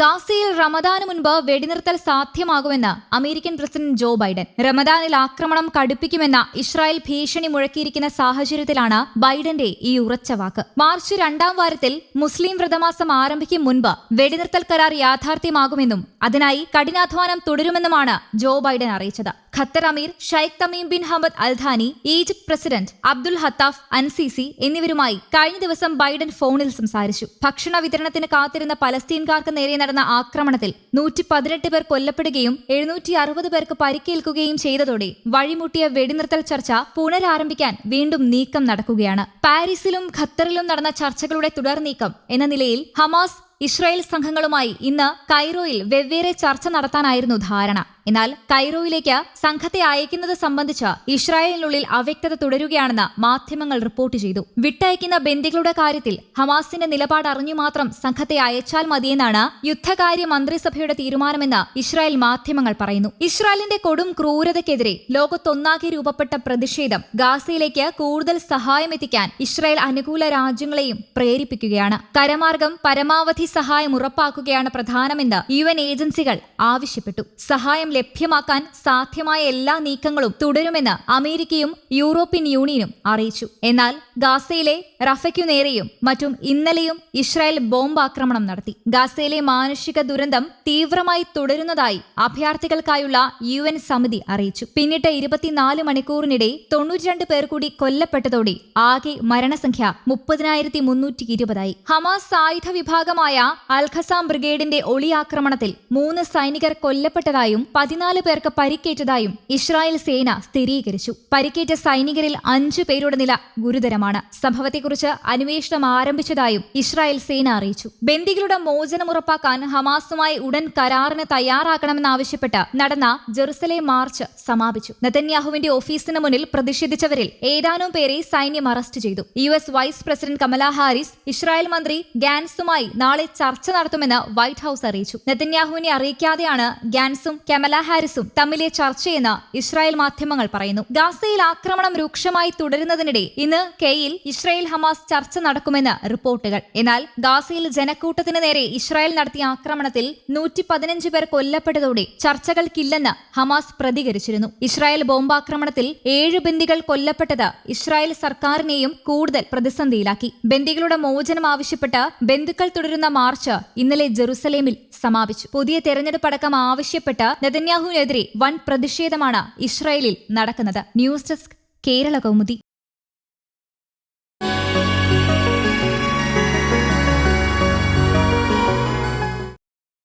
ഗാസയിൽ റമദാന് മുൻപ് വെടിനിർത്തൽ സാധ്യമാകുമെന്ന് അമേരിക്കൻ പ്രസിഡന്റ് ജോ ബൈഡൻ. റമദാനിൽ ആക്രമണം കടുപ്പിക്കുമെന്ന ഇസ്രായേൽ ഭീഷണി മുഴക്കിയിരിക്കുന്ന സാഹചര്യത്തിലാണ് ബൈഡന്റെ ഈ ഉറച്ച വാക്ക്. മാർച്ച് രണ്ടാം വാരത്തിൽ മുസ്ലിം വ്രതമാസം ആരംഭിക്കും മുൻപ് വെടിനിർത്തൽ കരാർ യാഥാർത്ഥ്യമാകുമെന്നും അതിനായി കഠിനാധ്വാനം തുടരുമെന്നുമാണ് ജോ ബൈഡൻ അറിയിച്ചത്. ഖത്തർ അമീർ Sheikh Tamim bin Hamad Al Thani Egypt president Abdul ഹത്താഫ് el Sisi എന്നിവരുമായി കഴിഞ്ഞ ദിവസം ബൈഡൻ ഫോണിൽ സംസാരിച്ചു. ഭക്ഷണ വിതരണത്തിന് കാത്തിരുന്ന പലസ്തീൻകാർക്ക് നേരെ നടന്ന ആക്രമണത്തിൽ നൂറ്റി പതിനെട്ട് പേർ കൊല്ലപ്പെടുകയും എഴുന്നൂറ്റി അറുപത് പേർക്ക് പരിക്കേൽക്കുകയും ചെയ്തതോടെ വഴിമുട്ടിയ വെടിനിർത്തൽ ചർച്ച പുനരാരംഭിക്കാൻ വീണ്ടും നീക്കം നടക്കുകയാണ്. പാരീസിലും ഖത്തറിലും നടന്ന ചർച്ചകളുടെ തുടർ നീക്കം എന്ന നിലയിൽ ഹമാസ് ഇസ്രായേൽ സംഘങ്ങളുമായി ഇന്ന് കൈറോയിൽ വെവ്വേറെ ചർച്ച നടത്താനായിരുന്നു ധാരണ. എന്നാൽ കൈറോയിലേക്ക് സംഘത്തെ അയക്കുന്നത് സംബന്ധിച്ച് ഇസ്രായേലിനുള്ളിൽ അവ്യക്തത തുടരുകയാണെന്ന് മാധ്യമങ്ങൾ റിപ്പോർട്ട് ചെയ്തു. വിട്ടയക്കുന്ന ബന്ദികളുടെ കാര്യത്തിൽ ഹമാസിന്റെ നിലപാട് അറിഞ്ഞു മാത്രം സംഘത്തെ അയച്ചാൽ മതിയെന്നാണ് യുദ്ധകാര്യ മന്ത്രിസഭയുടെ തീരുമാനമെന്ന് ഇസ്രായേൽ മാധ്യമങ്ങൾ പറയുന്നു. ഇസ്രായേലിന്റെ കൊടും ക്രൂരതയ്ക്കെതിരെ ലോകത്തൊന്നാകെ രൂപപ്പെട്ട പ്രതിഷേധം ഗാസയിലേക്ക് കൂടുതൽ സഹായം എത്തിക്കാൻ ഇസ്രായേൽ അനുകൂല രാജ്യങ്ങളെയും പ്രേരിപ്പിക്കുകയാണ്. കരമാർഗം പരമാവധി സഹായം ഉറപ്പാക്കുകയാണ് പ്രധാനമെന്ന് യു ഏജൻസികൾ ആവശ്യപ്പെട്ടു. സഹായം ലഭ്യമാക്കാൻ സാധ്യമായ എല്ലാ നീക്കങ്ങളും തുടരുമെന്ന് അമേരിക്കയും യൂറോപ്യൻ യൂണിയനും അറിയിച്ചു. എന്നാൽ ഗാസയിലെ റഫയ്ക്കു നേരെയും മറ്റും ഇന്നലെയും ഇസ്രായേൽ ബോംബാക്രമണം നടത്തി. ഗാസയിലെ മാനുഷിക ദുരന്തം തീവ്രമായി തുടരുന്നതായി അഭയാർത്ഥികൾക്കായുള്ള യു എൻ സമിതി അറിയിച്ചു. പിന്നിട്ട് ഇരുപത്തിനാല് മണിക്കൂറിനിടെ തൊണ്ണൂറ്റിരണ്ട് പേർ കൂടി കൊല്ലപ്പെട്ടതോടെ ആകെ മരണസംഖ്യ മുപ്പതിനായിരത്തി മുന്നൂറ്റി ഇരുപതായി ഹമാസ് സായുധ വിഭാഗമായ അൽഖസാം ബ്രിഗേഡിന്റെ ഒളിയാക്രമണത്തിൽ മൂന്ന് സൈനികർ കൊല്ലപ്പെട്ടതായും പതിനാല് പേർക്ക് പരിക്കേറ്റതായും ഇസ്രായേൽ സേന സ്ഥിരീകരിച്ചു. പരിക്കേറ്റ സൈനികരിൽ അഞ്ചു പേരുടെ നില ഗുരുതരമാണ്. സംഭവത്തെക്കുറിച്ച് അന്വേഷണം ആരംഭിച്ചതായും ഇസ്രായേൽ സേന അറിയിച്ചു. ബന്ദികളുടെ മോചനം ഉറപ്പാക്കാൻ ഹമാസുമായി ഉടൻ കരാറിന് തയ്യാറാക്കണമെന്നാവശ്യപ്പെട്ട് നടന്ന ജെറുസലേം മാർച്ച് സമാപിച്ചു. നെതന്യാഹുവിന്റെ ഓഫീസിന് മുന്നിൽ പ്രതിഷേധിച്ചവരിൽ ഏതാനും പേരെ സൈന്യം അറസ്റ്റ് ചെയ്തു. U S vice president Kamala Harris Israel മന്ത്രി ഗാൻസുമായി നാളെ ചർച്ച നടത്തുമെന്ന് വൈറ്റ് ഹൌസ് അറിയിച്ചു. നെതന്യാഹുവിനെ അറിയിക്കാതെയാണ് ഗാൻസും കമല ഹാരിസും തമ്മിലെ ചർച്ചയെന്ന് ഇസ്രായേൽ മാധ്യമങ്ങൾ പറയുന്നു. ഗാസയിൽ ആക്രമണം രൂക്ഷമായി തുടരുന്നതിനിടെ ഇന്ന് കെയിൽ ഇസ്രായേൽ ഹമാസ് ചർച്ച നടക്കുമെന്ന് റിപ്പോർട്ടുകൾ. എന്നാൽ ഗാസയിൽ ജനക്കൂട്ടത്തിന് നേരെ ഇസ്രായേൽ നടത്തിയ ആക്രമണത്തിൽ നൂറ്റി പതിനഞ്ച് പേർ കൊല്ലപ്പെട്ടതോടെ ചർച്ചകൾക്കില്ലെന്ന് ഹമാസ് പ്രതികരിച്ചിരുന്നു. ഇസ്രായേൽ ബോംബാക്രമണത്തിൽ ഏഴ് ബന്ദികൾ കൊല്ലപ്പെട്ടത് ഇസ്രായേൽ സർക്കാരിനെയും കൂടുതൽ പ്രതിസന്ധിയിലാക്കി. ബന്ദികളുടെ മോചനം ആവശ്യപ്പെട്ട് ബന്ധുക്കൾ തുടരുന്ന മാർച്ച് ഇന്നലെ ജെറുസലേമിൽ സമാപിച്ചു. പുതിയ തെരഞ്ഞെടുപ്പ് അടക്കം ആവശ്യപ്പെട്ട് നെതന്യാഹുവിനെതിരെ വൻ പ്രതിഷേധമാണ് ഇസ്രായേലിൽ നടക്കുന്നത്. News desk Kerala Kaumudi.